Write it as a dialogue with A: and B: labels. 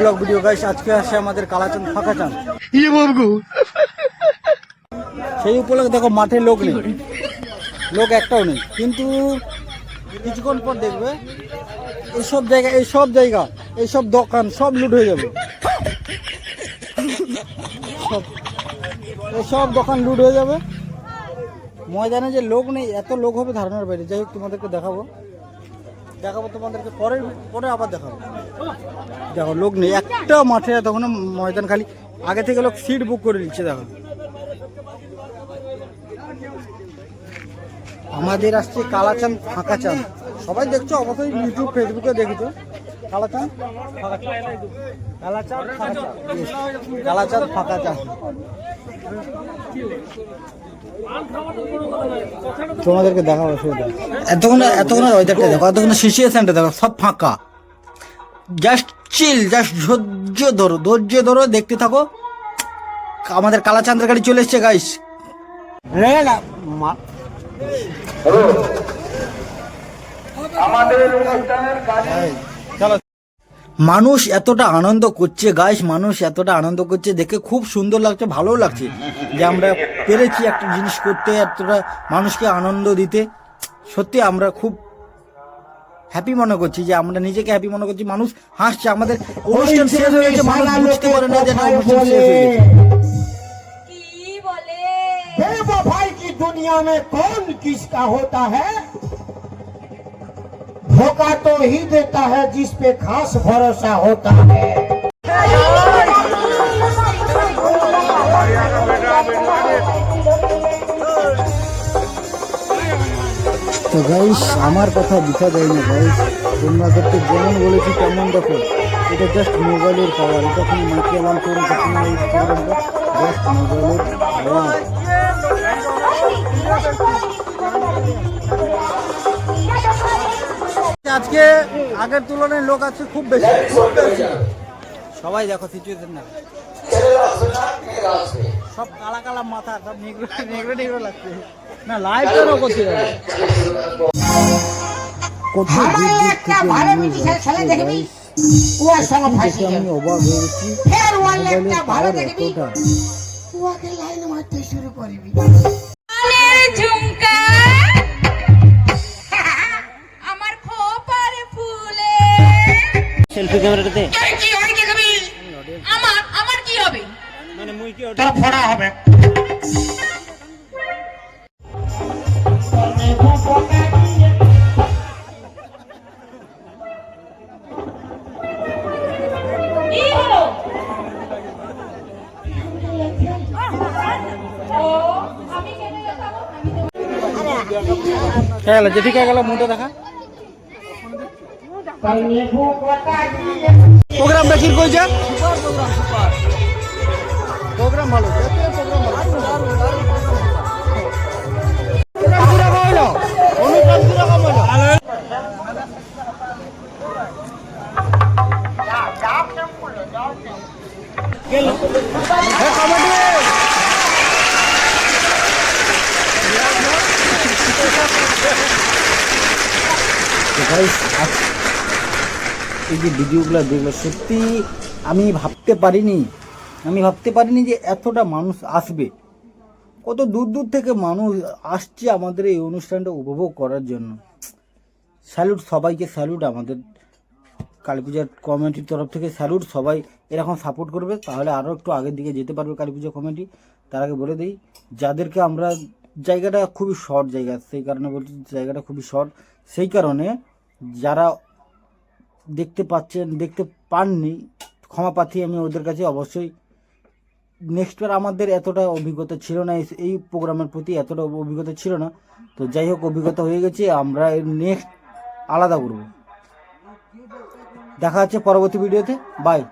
A: Blog video guys আজকে আসে আমাদের কালাচাঁদ ফাঁকা চাঁদ সেই উপলক্ষে দেখো মাঠে লোক নেই। লোক একটাও নেই। কিন্তু কিছুক্ষণ পর দেখবে এইসব জায়গা এইসব জায়গা এইসব দোকান সব লুট হয়ে যাবে। সব দোকান লুট হয়ে যাবে। ময়দানে যে লোক নেই এত লোক হবে ধারণার বাইরে। যাই হোক তোমাদেরকে দেখাবো। দেখাবো তোমাদেরকে, পরে পরে আবার দেখাবো। দেখো, লোক নেই। একটা মাঠে তখন ময়দান খালি। আগে থেকে লোক সিট বুক করে নিচ্ছে, দেখো। আমাদের আসছে কালাচাঁদ ফাঁকা চাঁদ সবাই দেখছ, অবশ্যই ইউটিউব ফেসবুকে দেখেছ কালাচাঁদ? ফাঁকা চাঁদ কালাচাঁদ ফাঁকা চাঁদ Yes, কালাচাঁদ ফাঁকা চাঁদ তোমাদেরকে দেখাবো অসুবিধা এতক্ষণ এতক্ষণ ওয়েদারটা দেখো এতক্ষণ সিচুয়েশনটা দেখো সব ফাঁকা। জাস্ট চিল জাস্ট ধৈর্য ধরো ধৈর্য ধরো দেখতে থাকো। আমাদের কালাচাঁদের গাড়ি চলে এসছে গাইস মানুষ এতটা আনন্দ করছে গাইস মানুষ এতটা আনন্দ করছে দেখে খুব সুন্দর লাগছে ভালো লাগছে যে আমরা পেরেছি একটা জিনিস করতে এতটা মানুষকে আনন্দ দিতে। সত্যি আমরা খুব হ্যাপি মনে করছি যে আমরা নিজেকে হ্যাপি মনে করছি মানুষ হাসছে আমাদের অনুষ্ঠান শেষ হয়ে গেছে মানুষ বুঝতে পারে না যে অনুষ্ঠান শেষ হয়ে গেছে।
B: কি বলে?
C: ভাই কি দুনিয়া মে কোন কিসকা হতা হ্যায়? धोखा तो ही देता है जिस पे खास भरोसा होता है
A: তো গাইস আমার কথা দিতে দেয় না গাইস তোমাদেরকে যেমন বলেছি তেমন দেখো এটা জাস্ট মোবাইলের পাওয়ার এটা কোনো মাইকে অ্যালার্ম করে কখনো এই প্রোগ্রামটা জাস্ট মোবাইলের পাওয়ার আজকে আগের তুলনায় লোক আছে খুব বেশি সবাই দেখো সিচুয়েশন না সব কালা কালা মাথা সব নেগরো নেগরো নেগরো লাগছে। না লাইভ কেন করতে আমি অবাক হয়ে গেছি।
C: ফের
A: মোবাইলের
C: একটা ভালো দেখবি। উয়াকে লাইন মারতে শুরু করবি।
A: ক্যামেরাটাতে?
B: কি হয় দেখবি? আমার আমার কি হবে?
C: তোর ফোড়া হবে।
B: কি হলো? ও আমি কেন দেখাবো? আমি তো
A: গেল? মুখটা দেখা। প্রোগ্রামটা কি কইছে প্রোগ্রাম ভালো। প্রোগ্রাম ভালো অনুষ্ঠান কীরকম guys, এই যে ভিডিওগুলো দেখল সত্যি আমি ভাবতে পারিনি, আমি ভাবতে পারিনি যে এতটা মানুষ আসবে। কত দূর দূর থেকে মানুষ আসছে আমাদের এই অনুষ্ঠানটা উপভোগ করার জন্য। স্যালুট, সবাইকে স্যালুট, আমাদের কালী পূজার কমিটির তরফ থেকে স্যালুট, সবাই এরকম সাপোর্ট করবে, তাহলে আরও একটু আগের দিকে যেতে পারবে কালী পূজা কমিটি তার আগে বলে দিই, যাদেরকে আমরা, জায়গাটা খুবই শর্ট জায়গা, সেই কারণে বলছি জায়গাটা খুবই শর্ট সেই কারণে যারা দেখতে পাচ্ছেন, দেখতে পাননি। ক্ষমা প্রার্থী আমি ওদের কাছে অবশ্যই নেক্সট বার আমাদের এতটা অভিজ্ঞতা ছিল না, এই- এই প্রোগ্রামের প্রতি এতটা অভিজ্ঞতা ছিল না। তো যাই হোক, অভিজ্ঞতা হয়ে গেছে, আমরা নেক্সট আলাদা করব। দেখা হচ্ছে পরবর্তী ভিডিওতে বাই